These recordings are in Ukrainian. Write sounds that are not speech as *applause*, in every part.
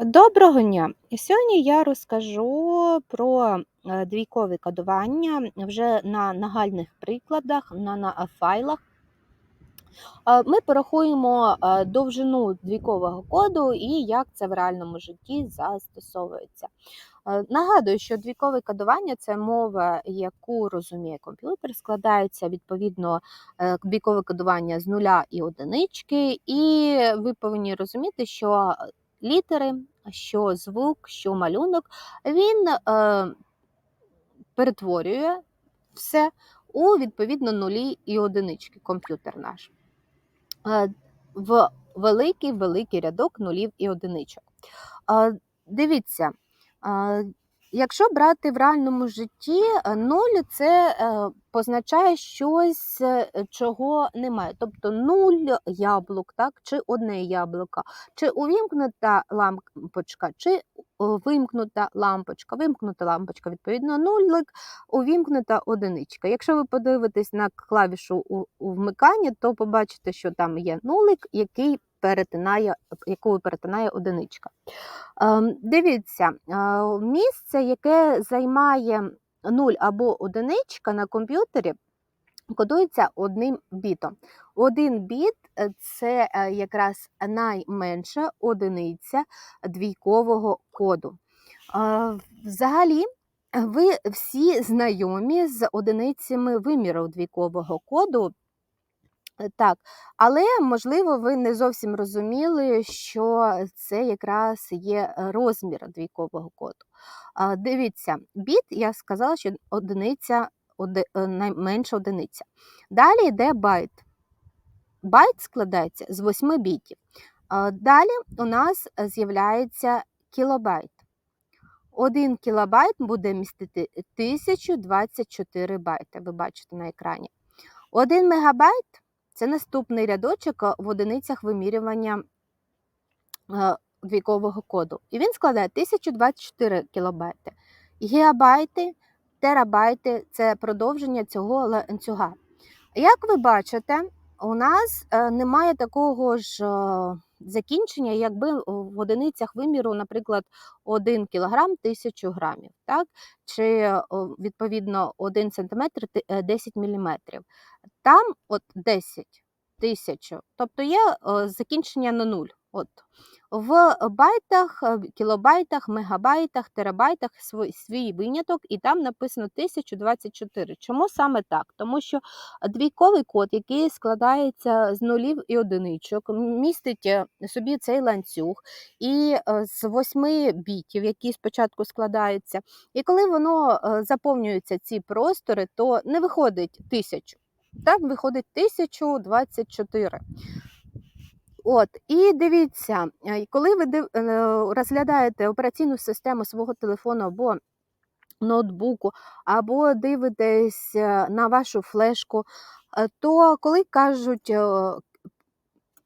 Доброго дня! Сьогодні я розкажу про е, двійкове кодування вже на нагальних прикладах, на, на файлах. Е, Ми порахуємо е, довжину двійкового коду і як це в реальному житті застосовується. Е, Нагадую, що двійкове кодування це мова, яку розуміє комп'ютер, складається відповідно е, двійкове кодування з нуля і одинички, і ви повинні розуміти, що літери, що звук, що малюнок, він е, перетворює все у відповідно нулі і одинички, комп'ютер наш. Е, в великий великий рядок нулів і одиничок. Е, Дивіться, е, якщо брати в реальному житті, е, нуль це е, позначає щось, е, чого немає. Тобто нуль яблук, так, чи одне яблуко, чи увімкнута лампочка, чи вимкнута лампочка. Вимкнута лампочка, відповідно, нулик, увімкнута одиничка. Якщо ви подивитесь на клавішу у, вмиканні, то побачите, що там є нулик, який перетинає, яку перетинає одиничка. Ем, Дивіться, е, місце, яке займає 0 або одиничка на комп'ютері, кодується одним бітом. Один біт це е, якраз найменша одиниця двійкового коду. Е, Взагалі, ви всі знайомі з одиницями виміру двійкового коду. Е, Так, але можливо, ви не зовсім розуміли, що це якраз є е, розмір двійкового коду. Дивіться, біт, я сказала, що одиниця оди- е, найменша одиниця. Далі йде байт. Байт складається з 8 бітів. Далі у нас з'являється кілобайт. Один кілобайт буде містити 1024 байти. Ви бачите на екрані. Один мегабайт це наступний рядочок в одиницях вимірювання двійкового коду. І він складає 1024 кілобайти. Гігабайти, терабайти це продовження цього ланцюга. Як ви бачите, у нас е, немає такого ж е, закінчення, якби в одиницях виміру, наприклад, 1 кілограм 1000 грамів, так? чи відповідно 1 сантиметр е, 10 міліметрів. Там от 10 тисячу, тобто є е, закінчення на нуль. От. В байтах, е, кілобайтах, мегабайтах, терабайтах свій, свій виняток, і там написано 1024. Чому саме так? Тому що двійковий код, який складається з нулів і одиничок, містить е, собі цей ланцюг і е, з восьми бітів, які спочатку складаються. І коли воно заповнюється ці простори, то не виходить тисячу. Так, виходить 1024. От, і дивіться, е, коли ви е, розглядаєте операційну систему свого телефону або ноутбуку, або дивитесь е, на вашу флешку, то коли кажуть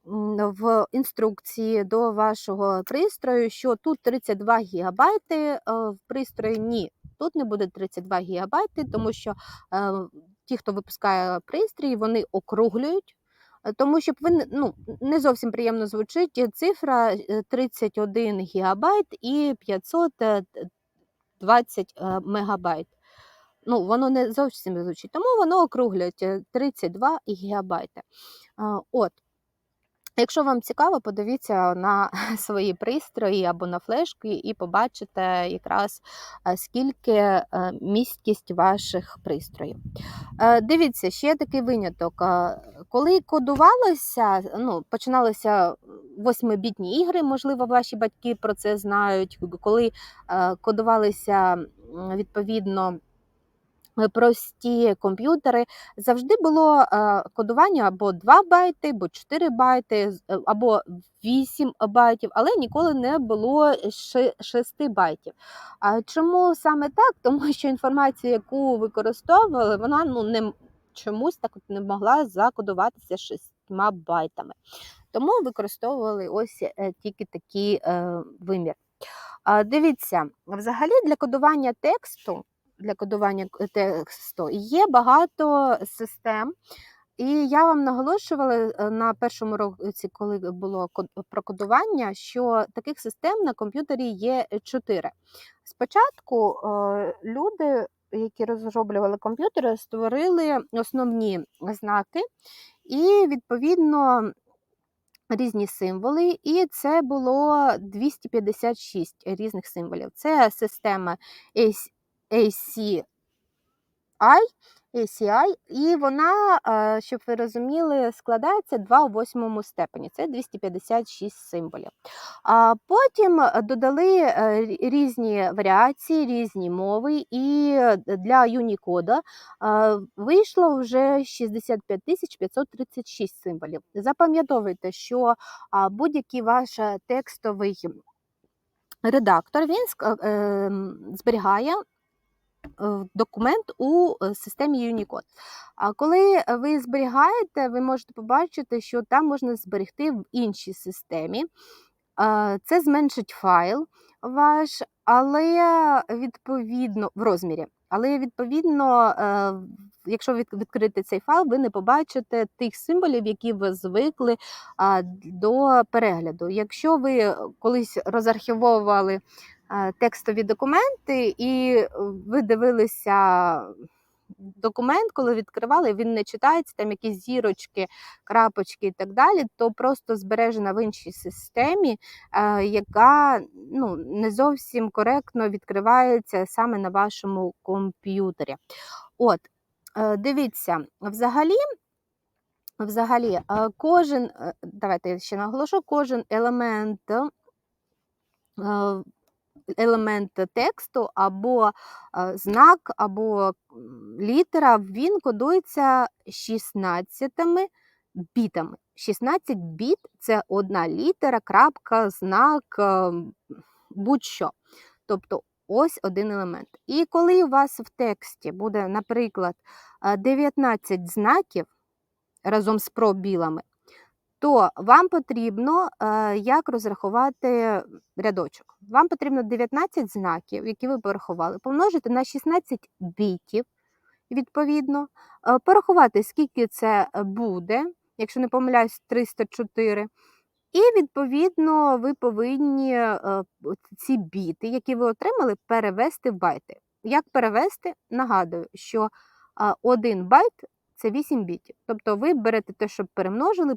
в інструкції до вашого пристрою, що тут 32 гігабайти в пристрої, ні, тут не буде 32 гігабайти, тому що е, ті, хто випускає пристрій, вони округлюють. Е, Тому що ви ну, не зовсім приємно звучить е, цифра е, 31 гігабайт і 520 е, мегабайт. Ну, воно не зовсім звучить, тому воно округлюють е, 32 гігабайти. От. Якщо вам цікаво, подивіться на *laughs* свої пристрої або на флешки і побачите якраз е, скільки е, місткість ваших пристроїв. Е, Дивіться, ще такий виняток. Коли кодувалося, ну, починалися восьмибітні ігри, можливо, ваші батьки про це знають. Коли кодувалися відповідно прості комп'ютери, завжди було е, кодування або 2 байти, або 4 байти, е, або 8 байтів, але ніколи не було 6 байтів. А чому саме так? *laughs* Тому що інформація, яку використовували, вона ну, не, чомусь так не могла закодуватися 6 байтами. Тому використовували ось е, тільки такий е, вимір. Дивіться, взагалі для кодування тексту, для кодування тексту є багато систем, І я вам наголошувала е, на першому році, коли було про кодування, що таких систем на комп'ютері є чотири. Спочатку е, люди, які розроблювали комп'ютери, створили основні знаки і, відповідно, різні символи, і це було 256 різних символів. Це система ACI, ACI, і вона, е, щоб ви розуміли, складається 2 у восьмому степені. Це 256 символів. А потім додали е, різні варіації, різні мови, і для Unicode е, вийшло вже 65 536 символів. Запам'ятовуйте, що будь-який ваш текстовий редактор він зберігає документ у е, системі Unicode. А коли ви зберігаєте, ви можете побачити, що там можна зберегти в іншій системі. Е, Це зменшить файл ваш, але відповідно в розмірі. Але відповідно, е, якщо відкрити цей файл, ви не побачите тих символів, які ви звикли до перегляду. Якщо ви колись розархівовували е, текстові документи, і е, ви дивилися документ, коли відкривали, він не читається, там якісь зірочки, крапочки і так далі, то просто збережена в іншій системі, е, яка ну, не зовсім коректно відкривається саме на вашому комп'ютері. От, е, дивіться, взагалі. Взагалі, е, кожен, е, давайте я ще наголошу, кожен елемент е, елемент тексту або е, знак, або літера, він кодується 16 бітами. 16 біт це одна літера, крапка, знак, е, будь-що. Тобто ось один елемент. І коли у вас в тексті буде, наприклад, е, 19 знаків разом з пробілами, то вам потрібно е, як розрахувати рядочок. Вам потрібно 19 знаків, які ви порахували, помножити на 16 бітів, відповідно, е, порахувати, скільки це буде, якщо не помиляюсь, 304. І, відповідно, ви повинні е, ці біти, які ви отримали, перевести в байти. Як перевести? Нагадую, що один байт це 8 бітів. Тобто ви берете те, що перемножили,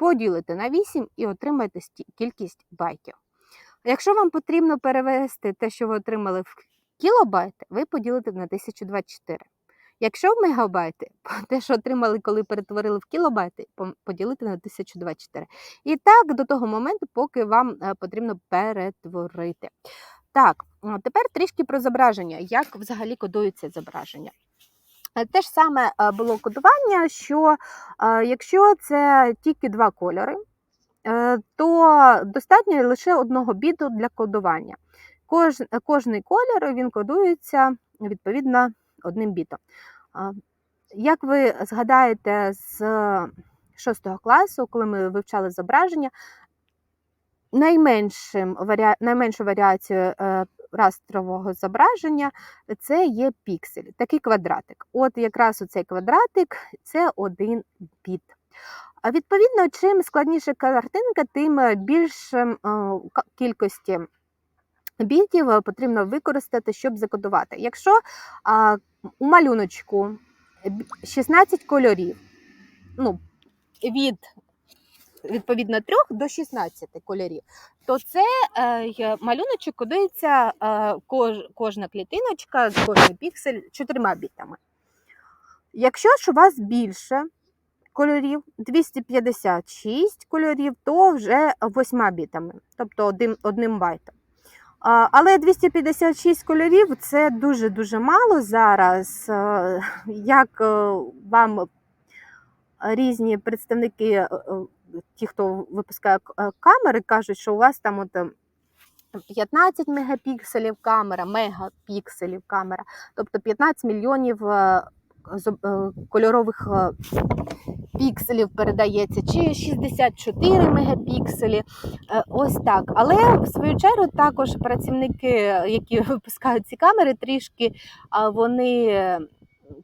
поділите на 8 і отримаєте кількість байтів. Якщо вам потрібно перевести те, що ви отримали в кілобайти, ви поділите на 1024. Якщо в мегабайти, *laughs* те, що отримали, коли перетворили в кілобайти, поділити на 1024. І так до того моменту, поки вам е, потрібно перетворити. Так, тепер трішки про зображення. Як взагалі кодується зображення? Е, Те ж саме е, було кодування, що е, якщо це тільки два кольори, то достатньо лише одного біту для кодування. Кож, кожний колір він кодується відповідно одним бітом. Як ви згадаєте з 6 класу, коли ми вивчали зображення, найменшим найменшу варіацію растрового зображення це є піксель, такий квадратик. От якраз оцей квадратик це один біт. А відповідно, чим складніша картинка, тим більше е, кількості бітів е, потрібно використати, щоб закодувати. Якщо у малюночку 16 кольорів, ну, від відповідно 3 до 16 кольорів, то це е, малюночок кодується е, кож, кожна клітиночка, кожен піксель чотирма бітами. Якщо ж у вас більше кольорів, 256 кольорів, то вже 8 бітами, тобто одним, одним байтом. Але 256 кольорів це дуже-дуже мало зараз. Е, Як е, вам різні представники, е, ті, хто випускає е, камери, кажуть, що у вас там от е, 15 мегапікселів камера, мегапікселів камера, тобто 15 мільйонів е, е, кольорових пікселів передається, чи 64 мегапікселі. Ось так. Але в свою чергу також працівники, які *laughs* випускають ці камери, трішки вони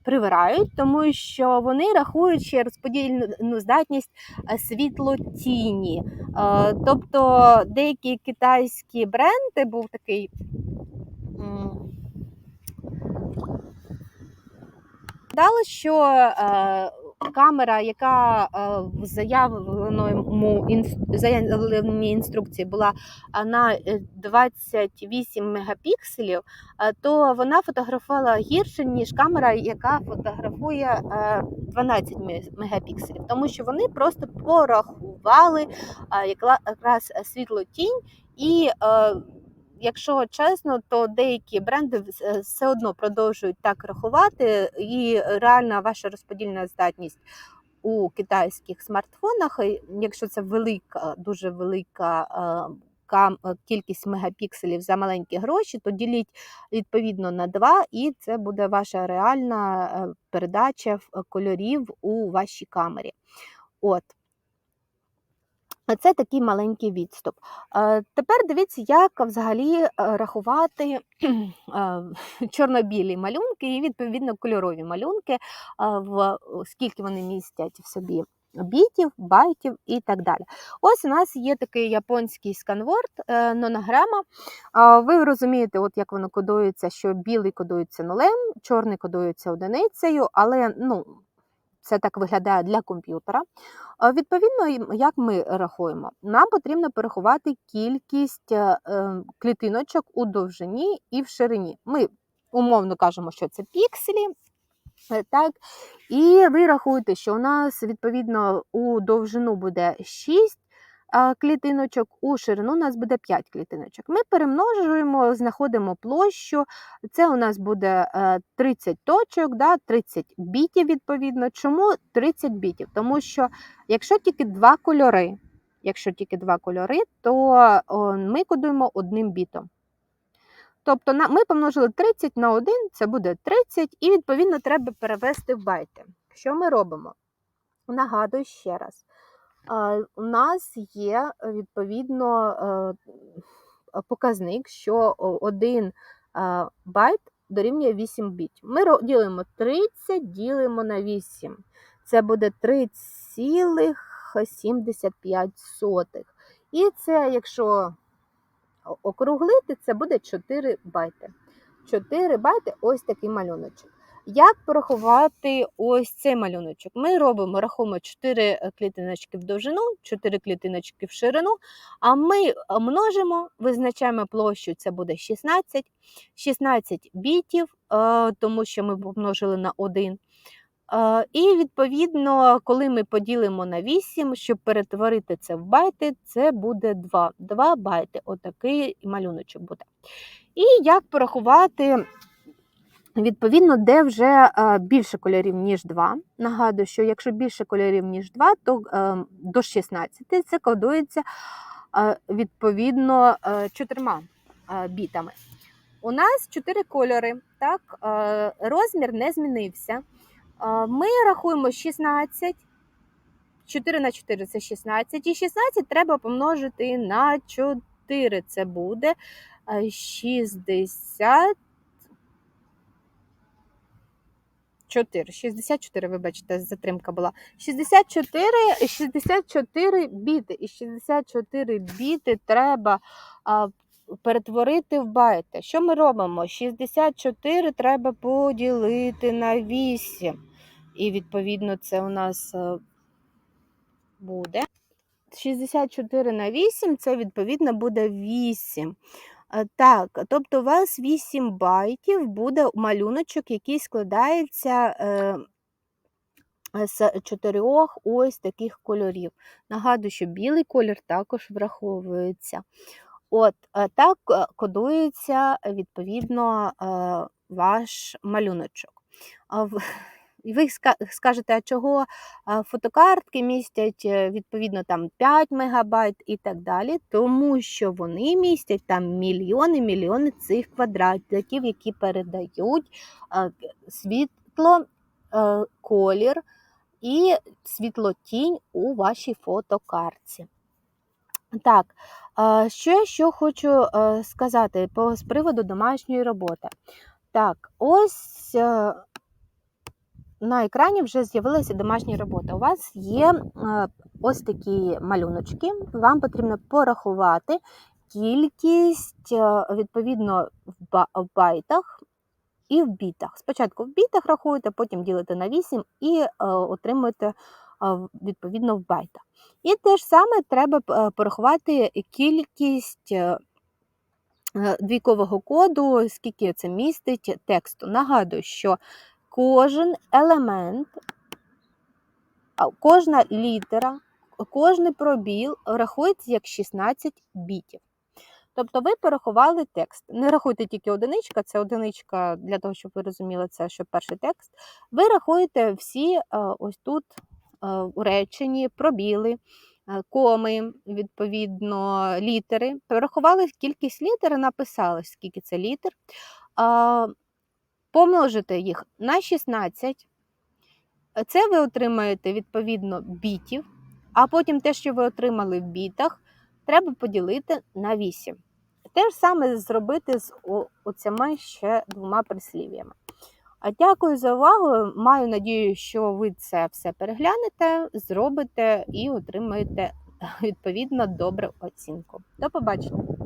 привирають, тому що вони рахують ще розподільну здатність е, світло-тіні. Е, Тобто деякі китайські бренди був такий. Дало, що е, камера, яка е, в заявленому заявленій інструкції була е, на е, 28 мегапікселів, е, то вона фотографувала гірше, ніж камера, яка фотографує е, 12 мегапікселів, тому що вони просто порахували якраз світло-тінь і. Якщо чесно, то деякі бренди е, все одно продовжують так рахувати, і реальна ваша розподільна здатність у китайських смартфонах, е, якщо це велика, дуже велика е, кількість мегапікселів за маленькі гроші, то діліть відповідно на 2, і це буде ваша реальна передача кольорів у вашій камері. От. Це такий маленький відступ. Е, Тепер дивіться, як взагалі е, рахувати *clears throat* е, *laughs* чорно-білі малюнки і відповідно кольорові малюнки, скільки вони містять в собі бітів, байтів і так далі. Ось у нас є такий японський сканворд нонограма. Ви розумієте, от як воно кодується, що білий кодується нулем, чорний кодується одиницею, але ну, це так виглядає для комп'ютера. Відповідно, як ми рахуємо? Нам потрібно порахувати кількість е, е, клітиночок у довжині і в ширині. Ми умовно кажемо, що це пікселі. е, Так, і ви рахуєте, що у нас відповідно у довжину буде 6 а, клітиночок, у ширину у нас буде 5 клітиночок. Ми перемножуємо, знаходимо площу. Це у нас буде е, 30 точок, да, 30 бітів відповідно. Чому 30 бітів? Тому що якщо тільки два кольори, якщо тільки два кольори, то ми кодуємо одним бітом. Тобто ми помножили 30 на 1, це буде 30, і відповідно треба перевести в байти. Що ми робимо? Нагадую ще раз. У нас є е, відповідно е, показник, що один е, байт дорівнює 8 бітів. Ми ділимо 30, ділимо на 8. Це буде 3,75. І це, якщо округлити, це буде 4 байти. 4 байти ось такий малюночок. Як порахувати ось цей малюночок? Ми робимо, рахуємо 4 клітиночки в довжину, 4 клітиночки в ширину, а ми е, множимо, визначаємо площу, це буде 16, 16 бітів, е, тому що ми помножили на 1. Е, І відповідно, коли ми поділимо на 8, щоб перетворити це в байти, це буде 2. 2 байти. Отакий малюночок буде. І як порахувати, відповідно, де вже е, більше кольорів, ніж 2. Нагадую, що якщо більше кольорів, ніж 2, то е, до 16 це кодується відповідно е, чотирма бітами. У нас 4 кольори, так, розмір не змінився. Ми рахуємо 16. 4 на 4 це 16. І 16 треба помножити на 4. Це буде е, 60. 4, 64, вибачте, затримка була. 64, 64 біти. І 64 біти треба а, перетворити в байти. Що ми робимо? 64 треба поділити на 8. І відповідно це у нас е, буде. 64 на 8 це відповідно буде 8. Так, тобто у вас 8 байтів буде малюночок, який складається е, з чотирьох ось таких кольорів. Нагадую, що білий колір також враховується. От так е, кодується відповідно е, ваш малюночок. І ви скажете, а чого фотокартки містять е, відповідно там 5 мегабайт і так далі, тому що вони містять там мільйони мільйони цих квадратиків, які передають світло, е, колір і світлотінь у вашій фотокартці. Так, що я ще хочу е, сказати з приводу домашньої роботи. Так, ось на екрані вже з'явилася домашня робота. У вас є е, ось такі малюночки. Вам потрібно порахувати кількість е, відповідно в ба- в байтах і в бітах. Спочатку в бітах рахуєте, потім ділите на 8 і е, отримуєте відповідно в байтах. І те ж саме треба порахувати кількість двійкового коду, скільки це містить тексту. Нагадую, що кожен елемент, кожна літера, кожний пробіл рахується як 16 бітів. Тобто ви порахували текст. Не рахуйте тільки одиничка, це одиничка для того, щоб ви розуміли це, що перший текст. Ви рахуєте всі е, ось тут е, у реченні пробіли, е, коми, відповідно, літери. Порахували кількість літер написали, скільки це літер. Помножите їх на 16. Це ви отримаєте відповідно бітів, а потім те, що ви отримали в бітах, треба поділити на 8. Те ж саме зробити з о- оцими ще двома прислів'ями. А дякую за увагу. Маю надію, що ви це все переглянете, зробите і отримаєте відповідно добру оцінку. До побачення!